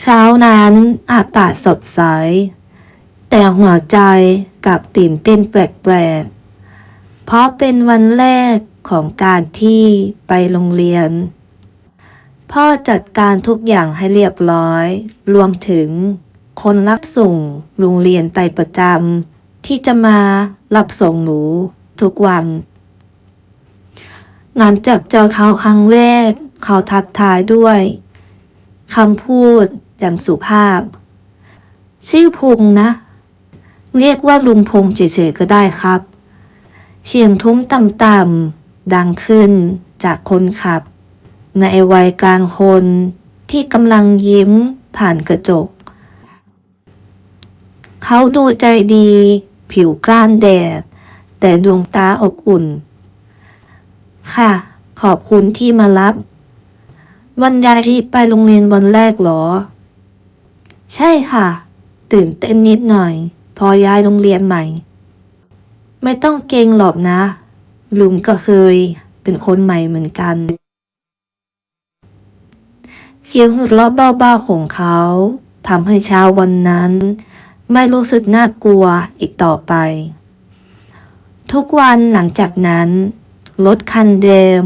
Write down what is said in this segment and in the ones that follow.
เช้านั้นอากาศสดใส แต่หัวใจกลับตื่นเต้นแปลกๆ เพราะเป็นวันแรกของการที่ไปโรงเรียน พ่อจัดการทุกอย่างให้เรียบร้อย รวมถึงคนรับส่งโรงเรียนไตประจำที่จะมารับส่งหนูทุกวัน หลังจากเจอเขาครั้งแรก เขาทักทายด้วย คำพูดอย่างสุภาพ ชื่อพงษ์นะ เรียกว่าลุงพงษ์เฉยๆก็ได้ครับ เสียงทุ้มต่ำๆดังขึ้นจากคนขับ ในวัยกลางคนที่กำลังยิ้มผ่านกระจก เขาดูใจดี ผิวกล้านแดด แต่ดวงตาอบอุ่น ค่ะ ขอบคุณที่มารับ วันยายที่ไปโรงเรียนวันแรกเหรอ ใช่ค่ะ ตื่นเต้นนิดหน่อย พอย้ายโรงเรียนใหม่ ไม่ต้องเกรงหรอกนะ ลุงก็เคย เป็นคนใหม่เหมือนกัน เสียงหัวเราะเบาๆของเขาทำให้เช้าวันนั้น ไม่รู้สึกน่ากลัวอีกต่อไป ทุกวันหลังจากนั้น รถคันเดิม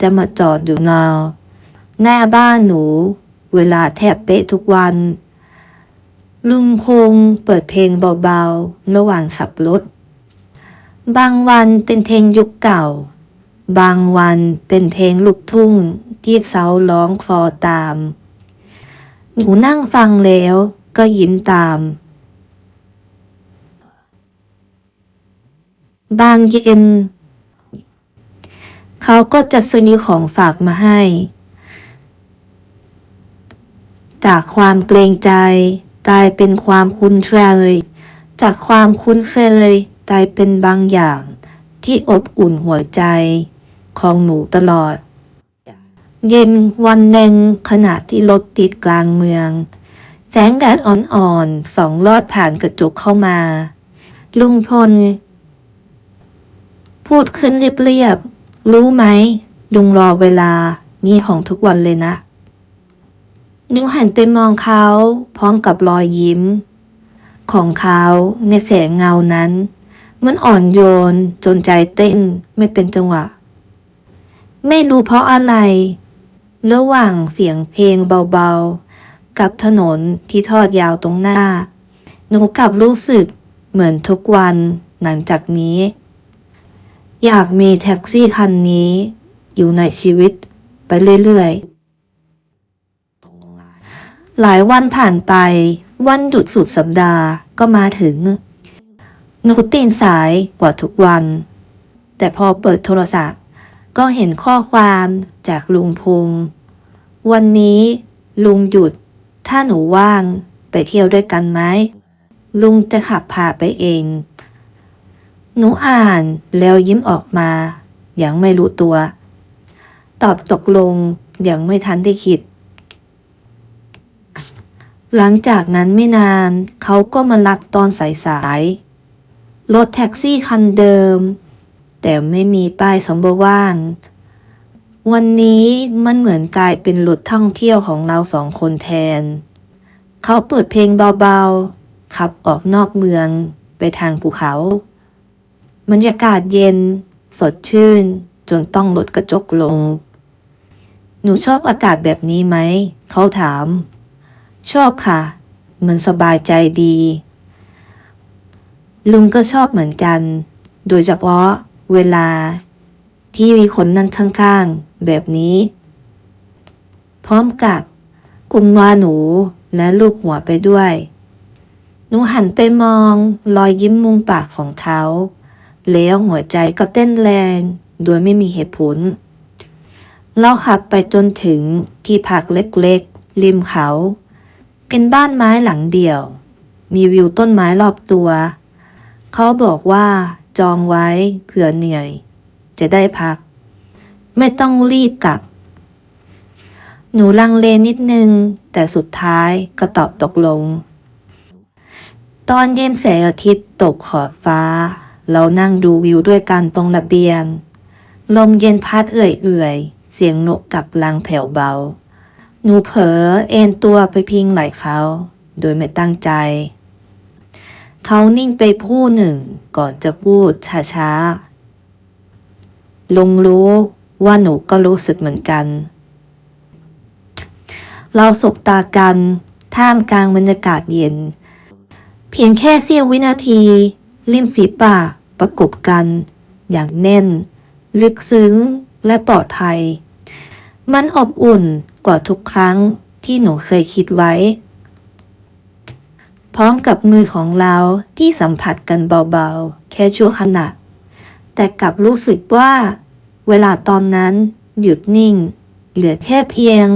จะมาจอดอยู่นอ หน้าบ้านหนู เวลาแทบเป๊ะทุกวัน ลุงคงเปิดเพลงเบาๆระหว่างขับรถ บางวันเป็นเพลงยุคเก่า บางวันเป็นเพลงลูกทุ่งที่เสาร้องคลอตาม หนูนั่งฟังแล้วก็ยิ้มตาม บางเย็นเขาก็จะซื้อของฝากมาให้ จากความเกรงใจกลายเป็นความคุ้นเคย จากความคุ้นเคยกลายเป็นบางอย่าง ที่อบอุ่นหัวใจ ของหนูตลอด เย็นวันหนึ่งขณะที่รถติดกลางเมือง แสงแดดอ่อนๆสองลอดผ่านกระจกเข้ามา ลุงพล พูดขึ้นเรียบๆรู้ไหมลุงรอเวลานี่ของทุกวันเลยนะ นิวหันไปมองเขาพร้อมกับรอยยิ้ม ของเขาในแสงเงานั้น มันอ่อนโยนจนใจเต้นไม่เป็นจังหวะ ไม่รู้เพราะอะไร ระหว่างเสียงเพลงเบาๆ กับถนนที่ทอดยาวตรงหน้า หนูกลับรู้สึกเหมือนทุกวันหลังจากนี้ อยากมีแท็กซี่คันนี้ อยู่ในชีวิตไปเรื่อยๆ หลายวันผ่านไป วันหยุดสุดสัปดาห์ก็มาถึงหนูตื่นสายกว่าทุกวัน แต่พอเปิดโทรศัพท์ ก็เห็นข้อความจากลุงพงษ์วันนี้ลุงหยุด ถ้าหนูว่างไปเที่ยวด้วยกันไหมลุงจะขับพาไปเอง หนูอ่านแล้วยิ้มออกมาอย่างไม่รู้ตัว ตอบตกลงอย่างไม่ทันได้คิด หลังจากนั้นไม่นาน เขาก็มารับตอนสายๆ รถแท็กซี่คันเดิม แต่ไม่มีป้ายสมบว่างวันนี้มันเหมือนกลายเป็นรถท่องเที่ยวของเราสองคนแทน เขาเปิดเพลงเบาๆ ขับออกนอกเมืองไปทางภูเขาบรรยากาศเย็น สดชื่น จนต้องลดกระจกลง หนูชอบอากาศแบบนี้ไหม เขาถาม ชอบค่ะ มันสบายใจดี ลุงก็ชอบเหมือนกัน โดยเฉพาะเวลาที่มีคนนั่งข้างๆ แบบนี้ พร้อมกับกุมวาหนูและลูกหัวไปด้วย หนูหันไปมองรอยยิ้มมุมปากของเขา แล้วหัวใจก็เต้นแรง โดยไม่มีเหตุผล เราขับไปจนถึงที่พักเล็กๆ ริมเขา เป็นบ้านไม้หลังเดี่ยว มีวิวต้นไม้รอบตัว เขาบอกว่าจองไว้เผื่อเหนื่อย จะได้พัก ไม่ต้องรีบกลับ หนูลังเลนิดนึง แต่สุดท้ายก็ตอบตกลง ตอนเย็นแสงอาทิตย์ตกขอบฟ้า เรานั่งดูวิวด้วยกันตรงระเบียง ลมเย็นพัดเอื่อยๆเสียงนกกับลังแผ่วเบา หนูเผลอเอนตัวไปพิงไหล่เขา โดยไม่ตั้งใจ เขานิ่งไปผู้หนึ่งก่อนจะพูดช้าๆ ลุงรู้ว่าหนูก็รู้สึกเหมือนกัน เราสบตากัน ท่ามกลางบรรยากาศเย็น เพียงแค่เสี้ยววินาที ริมฝีปากประกบกัน อย่างแน่น ลึกซึ้งและปลอดภัย มันอบอุ่น กว่าทุกครั้งที่หนูเคยคิดไว้ พร้อมกับมือของเราที่สัมผัสกันเบาๆ แค่ชั่วขณะ แต่กลับรู้สึกว่า เวลาตอนนั้นหยุดนิ่ง เหลือแค่เพียง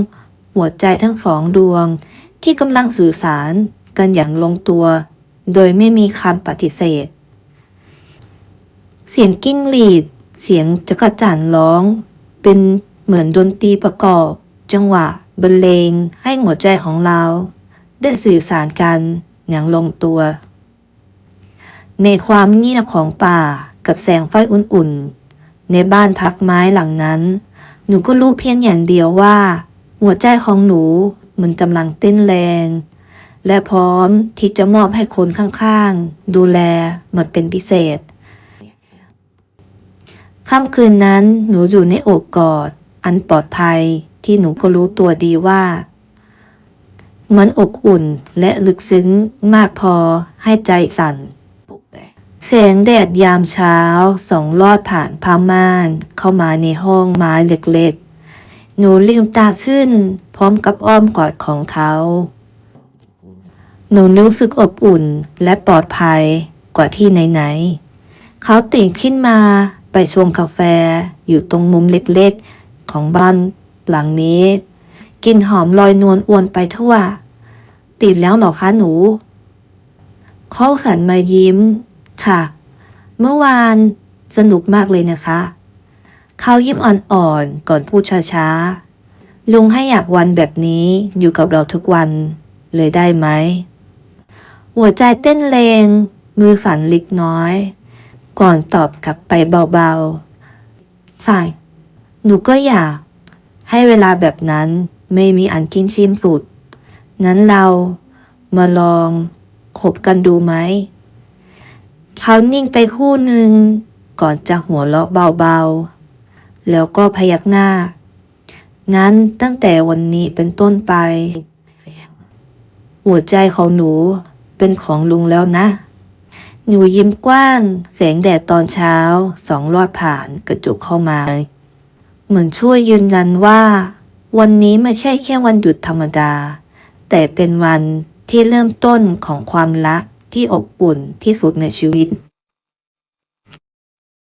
หัวใจทั้งสองดวง ที่กำลังสื่อสารกันอย่างลงตัว โดยไม่มีคำปฏิเสธ เสียงกิ้งหรีด เสียงจักรจั่นร้อง เป็นเหมือนดนตรีประกอบ จังหวะบรรเลงให้หัวใจของเรา ได้สื่อสารกันอย่างลงตัว ในความเงียบของป่ากับแสงไฟอุ่นๆ ในบ้านพักไม้หลังนั้น หนูก็รู้เพียงอย่างเดียวว่า หัวใจของหนูมันกำลังเต้นแรง และพร้อมที่จะมอบให้คนข้างๆ ดูแลเหมือนเป็นพิเศษค่ำคืนนั้นหนูอยู่ในโอบกอด อันปลอดภัย ที่หนูก็รู้ตัวดีว่า มันอบอุ่นและลึกซึ้งมากพอให้ใจสั่นแสงแดดยามเช้าส่องลอดผ่านผ้าม่านเข้ามาในห้องไม้เล็กๆ หนูลืมตาขึ้น พร้อมกับอ้อมกอดของเขา หนูรู้สึกอบอุ่นและปลอดภัยกว่าที่ไหนๆ เขาตื่นขึ้นมาไปชงกาแฟอยู่ตรงมุมเล็กๆ ของบ้าน หลังนี้กลิ่นหอมลอยนวลอวนไปทั่วตื่นแล้วหรอคะหนู เขาหันมายิ้ม ค่ะ เมื่อวานสนุกมากเลยนะคะ เขายิ้มอ่อนๆ ก่อนพูดช้าๆ ลุงให้อยากวันแบบนี้อยู่กับเราทุกวัน เลยได้ไหม หัวใจเต้นแรง มือสั่นเล็กน้อย ก่อนตอบกลับไปเบาๆใช่หนูก็อยาก ให้เวลาแบบนั้นไม่มีอันกินชิมสุดนั้นเรามาลองคบกันดูไหม เขานิ่งไปคู่หนึ่งก่อนจะหัวเราะเบาๆ แล้วก็พยักหน้า งั้นตั้งแต่วันนี้เป็นต้นไป หัวใจของหนูเป็นของลุงแล้วนะ หนูยิ้มกว้าง แสงแดดตอนเช้าสองลอดผ่านกระจกเข้ามา เหมือนช่วยยืนยันว่า วันนี้ไม่ใช่แค่วันหยุดธรรมดา แต่เป็นวันที่เริ่มต้นของความรักที่อบอุ่นที่สุดในชีวิต